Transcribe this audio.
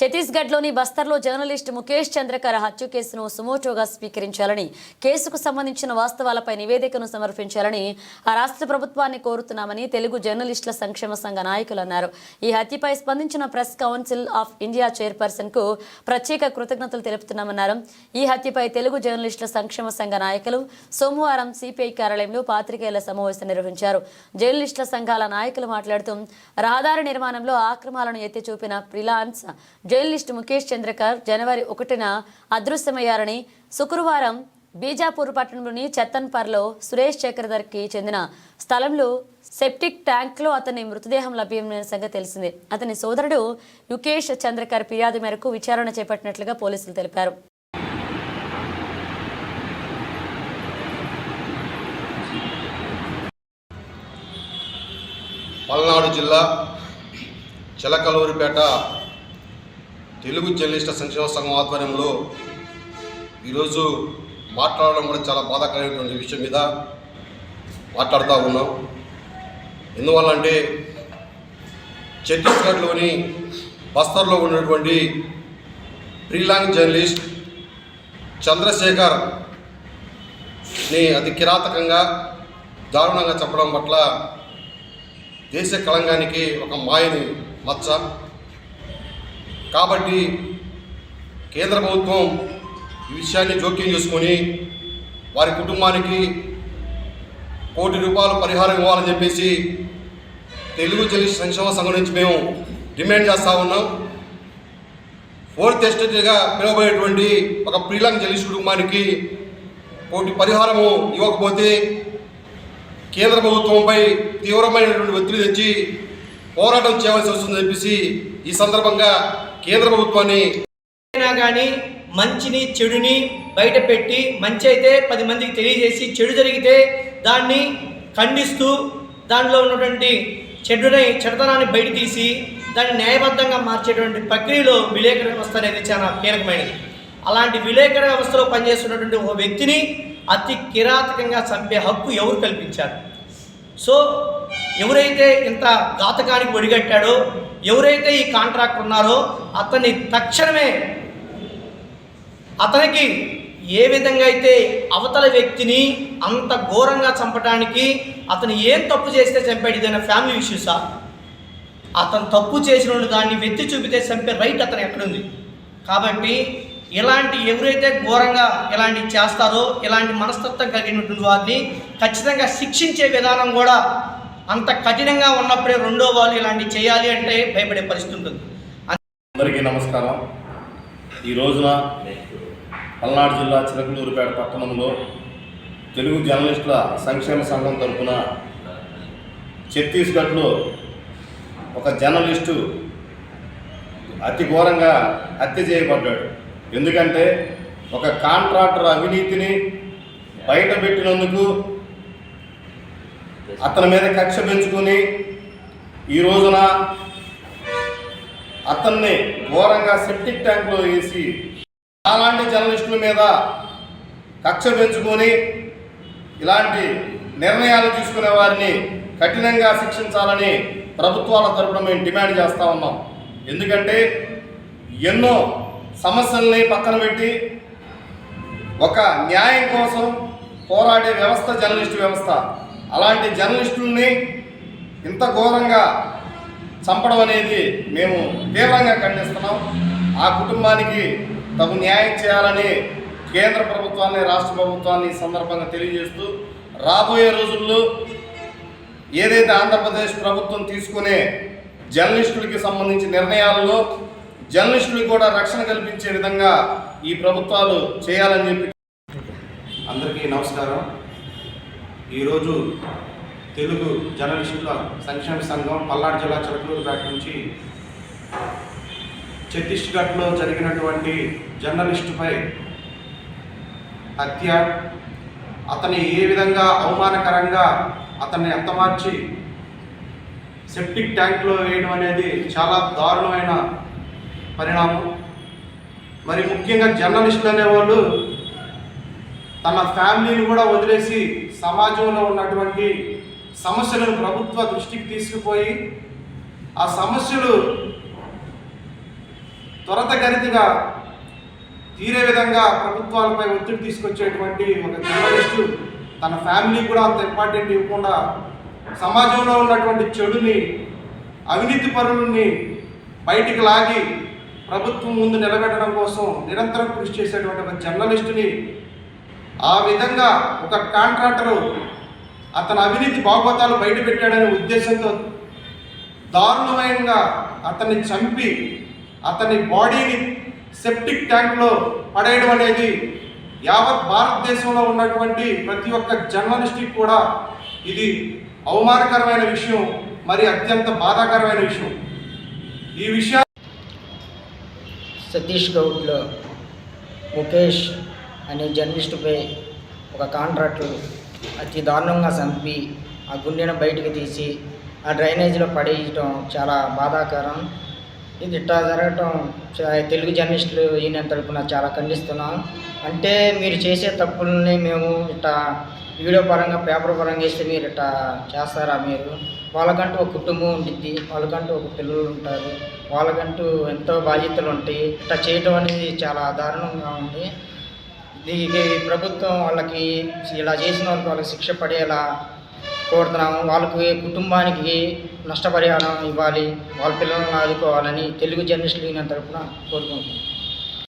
ఛత్తీస్గఢ్లోని బస్తర్లో జర్నలిస్ట్ ముఖేష్ చంద్రకర్ హత్య కేసును సుమోటోగా స్వీకరించాలని కేసుకు సంబంధించిన వాస్తవాలపై నివేదికను సమర్పించాలని ఆ రాష్ట్ర ప్రభుత్వాన్ని కోరుతున్నామని తెలుగు జర్నలిస్టుల సంక్షేమ సంఘ నాయకులు అన్నారు. ఈ హత్యపై స్పందించిన ప్రెస్ కౌన్సిల్ ఆఫ్ ఇండియా చైర్పర్సన్కు ప్రత్యేక కృతజ్ఞతలు తెలుపుతున్నామన్నారు. ఈ హత్యపై తెలుగు జర్నలిస్టుల సంక్షేమ సంఘ నాయకులు సోమవారం సిపిఐ కార్యాలయంలో పాత్రికేయుల సమావేశం నిర్వహించారు. జర్నలిస్టుల సంఘాల నాయకులు మాట్లాడుతూ రహదారి నిర్మాణంలో ఆక్రమాలను ఎత్తి చూపిన ఫ్రిలాన్స్ జర్నలిస్ట్ ముఖేష్ చంద్రకర్ జనవరి ఒకటిన అదృశ్యమయ్యారని శుక్రవారం బీజాపూర్ పట్టణంలోని చెత్తన్పర్లో సురేష్ చక్రధర్కి చెందిన స్థలంలో సెప్టిక్ ట్యాంక్లో అతని మృతదేహం లభ్యమైన సంగతి తెలిసింది. అతని సోదరుడు యుకేష్ చంద్రకర్ ఫిర్యాదు మేరకు విచారణ చేపట్టినట్లుగా పోలీసులు తెలిపారు. పల్నాడు జిల్లా చిలకలూరిపేట తెలుగు జర్నలిస్టుల సంక్షేమ సంఘం ఆధ్వర్యంలో ఈరోజు మాట్లాడడం కూడా చాలా బాధాకరమైనటువంటి విషయం మీద మాట్లాడుతూ ఉన్నాం. ఎందువల్లంటే ఛత్తీస్గఢ్లోని బస్తర్లో ఉన్నటువంటి ఫ్రీలాంగ్ జర్నలిస్ట్ చంద్రశేఖర్ని అతి కిరాతకంగా దారుణంగా చెప్పడం పట్ల దేశ కళంగానికి ఒక మాయని మచ్చ. కాబట్టి కేంద్ర ప్రభుత్వం ఈ విషయాన్ని జోక్యం చేసుకొని వారి కుటుంబానికి కోటి రూపాయలు పరిహారం ఇవ్వాలని చెప్పేసి తెలుగు జర్నలిస్ట్ సంక్షేమ సంఘం నుంచి మేము డిమాండ్ చేస్తూ ఉన్నాం. ఫోర్త్ ఎస్టేట్గా పిలువబడేటువంటి ఒక ప్రీలాంగ్ జర్నలిస్ట్ కుటుంబానికి కోటి పరిహారము ఇవ్వకపోతే కేంద్ర ప్రభుత్వంపై తీవ్రమైనటువంటి ఒత్తిడి తెచ్చి పోరాటం చేయవలసి వస్తుందని చెప్పేసి ఈ సందర్భంగా కేంద్ర ప్రభుత్వాన్ని అయినా కానీ మంచిని చెడుని బయట పెట్టి మంచి అయితే పది మందికి తెలియజేసి చెడు జరిగితే దాన్ని ఖండిస్తూ దానిలో ఉన్నటువంటి చెడుని చెడుతనాన్ని బయట తీసి దాన్ని న్యాయబద్ధంగా మార్చేటువంటి ప్రక్రియలో విలేకర వ్యవస్థ అనేది చాలా కీలకమైనది. అలాంటి విలేకర వ్యవస్థలో పనిచేస్తున్నటువంటి ఒక వ్యక్తిని అతి కిరాతకంగా చంపే హక్కు ఎవరు కల్పించారు? సో ఎవరైతే ఇంత ఘాతకానికి ఒడిగట్టాడో ఎవరైతే ఈ కాంట్రాక్ట్ ఉన్నారో అతన్ని తక్షణమే అతనికి ఏ విధంగా అయితే అవతల వ్యక్తిని అంత ఘోరంగా చంపడానికి అతను ఏం తప్పు చేస్తే చంపాడు ఇదైనా ఫ్యామిలీ ఇష్యూసా అతను తప్పు చేసిన దాన్ని వెత్తి చూపితే చంపే రైట్ అతను ఎక్కడుంది? కాబట్టి ఇలాంటి ఎవరైతే ఘోరంగా ఇలాంటి చేస్తారో ఇలాంటి మనస్తత్వం కలిగినటువంటి వారిని ఖచ్చితంగా శిక్షించే విధానం కూడా అంత కఠినంగా ఉన్నప్పుడే రెండో వాళ్ళు ఇలాంటివి చేయాలి అంటే భయపడే పరిస్థితి ఉంటుంది. అందరికీ నమస్కారం. ఈ రోజున పల్నాడు జిల్లా చిలకలూరుపేట పట్టణంలో తెలుగు జర్నలిస్టుల సంక్షేమ సంఘం తరపున ఛత్తీస్గఢ్లో ఒక జర్నలిస్టు అతి ఘోరంగా హత్య చేయబడ్డాడు. ఎందుకంటే ఒక కాంట్రాక్టర్ అవినీతిని బయటపెట్టినందుకు అతని మీద కక్ష పెంచుకొని ఈ రోజున అతన్ని ఘోరంగా సెప్టిక్ ట్యాంక్లో వేసి అలాంటి జర్నలిస్టుల మీద కక్ష పెంచుకొని ఇలాంటి నిర్ణయాలు తీసుకునే వారిని కఠినంగా శిక్షించాలని ప్రభుత్వాల తరపున మేము డిమాండ్ చేస్తూ ఉన్నాం. ఎందుకంటే ఎన్నో సమస్యల్ని పక్కన పెట్టి ఒక న్యాయం కోసం పోరాడే వ్యవస్థ జర్నలిస్టు వ్యవస్థ. అలాంటి జర్నలిస్టుల్ని ఇంత ఘోరంగా చంపడం అనేది మేము తీవ్రంగా ఖండిస్తున్నాం. ఆ కుటుంబానికి తగు న్యాయం చేయాలని కేంద్ర ప్రభుత్వాన్ని రాష్ట్ర ప్రభుత్వాన్ని ఈ సందర్భంగా తెలియజేస్తూ రాబోయే రోజుల్లో ఏదైతే ఆంధ్రప్రదేశ్ ప్రభుత్వం తీసుకునే జర్నలిస్టులకి సంబంధించిన నిర్ణయాల్లో జర్నలిస్టులకు కూడా రక్షణ కల్పించే విధంగా ఈ ప్రభుత్వాలు చేయాలని చెప్పి అందరికీ నమస్కారం. ఈరోజు తెలుగు జర్నలిస్టుల సంక్షేమ సంఘం పల్నాడు జిల్లా చిలకలూరుపేట నుంచి ఛత్తీస్గఢ్లో జరిగినటువంటి జర్నలిస్టుపై హత్య అతని ఏ విధంగా అవమానకరంగా అతన్ని అత్తమార్చి సెప్టిక్ ట్యాంక్లో వేయడం అనేది చాలా దారుణమైన పరిణామం. మరి ముఖ్యంగా జర్నలిస్టులు అనేవాళ్ళు తన ఫ్యామిలీని కూడా వదిలేసి సమాజంలో ఉన్నటువంటి సమస్యలను ప్రభుత్వ దృష్టికి తీసుకుపోయి ఆ సమస్యలు త్వరతగతిగా తీరే విధంగా ప్రభుత్వాలపై ఒత్తిడి తీసుకొచ్చేటువంటి ఒక జర్నలిస్టు తన ఫ్యామిలీ కూడా అంత ఇంపార్టెంట్ ఇవ్వకుండా సమాజంలో ఉన్నటువంటి చెడుని అవినీతి పరులని బయటికి లాగి ప్రభుత్వం ముందు నిలబెట్టడం కోసం నిరంతరం కృషి చేసేటువంటి ఒక జర్నలిస్టుని ఆ విధంగా ఒక కాంట్రాక్టరు అతని అవినీతి బాగోతాలు బయటపెట్టాడనే ఉద్దేశంతో దారుణంగా అతన్ని చంపి అతని బాడీని సెప్టిక్ ట్యాంక్లో పడేయడం అనేది యావత్ భారతదేశంలో ఉన్నటువంటి ప్రతి ఒక్క జర్నలిస్ట్కి కూడా ఇది అవమానకరమైన విషయం మరి అత్యంత బాధాకరమైన విషయం. ఈ విషయం సతీష్ గౌడ్లో ముఖేష్ అనే జర్నలిస్టుపై ఒక కాంట్రాక్టర్ అతి దారుణంగా చంపి ఆ గుండెను బయటకు తీసి ఆ డ్రైనేజీలో పడేయటం చాలా బాధాకరం. ఇది ఇట్లా జరగటం తెలుగు జర్నలిస్టులు ఈయన తరపున చాలా ఖండిస్తున్నాం. అంటే మీరు చేసే తప్పుల్ని మేము ఇట్లా వీడియో పరంగా పేపర్ పరంగా వేస్తే మీరు ఇట్లా చేస్తారా మీరు? వాళ్ళకంటూ ఒక కుటుంబం ఉంటుంది వాళ్ళకంటూ ఒక పిల్లలు ఉంటారు వాళ్ళకంటూ ఎంతో బాధ్యతలు ఉంటాయి. ఇట్లా చేయటం అనేది చాలా దారుణంగా ఉంది. దీనికి ప్రభుత్వం వాళ్ళకి ఇలా చేసిన వాళ్ళకి వాళ్ళకి శిక్ష పడేలా కోరుతున్నాము. వాళ్ళకి కుటుంబానికి నష్టపరిహారం ఇవ్వాలి వాళ్ళ పిల్లలను ఆదుకోవాలని తెలుగు జర్నలిస్టులు యూనియన్ తరఫున కోరుకుంటున్నాను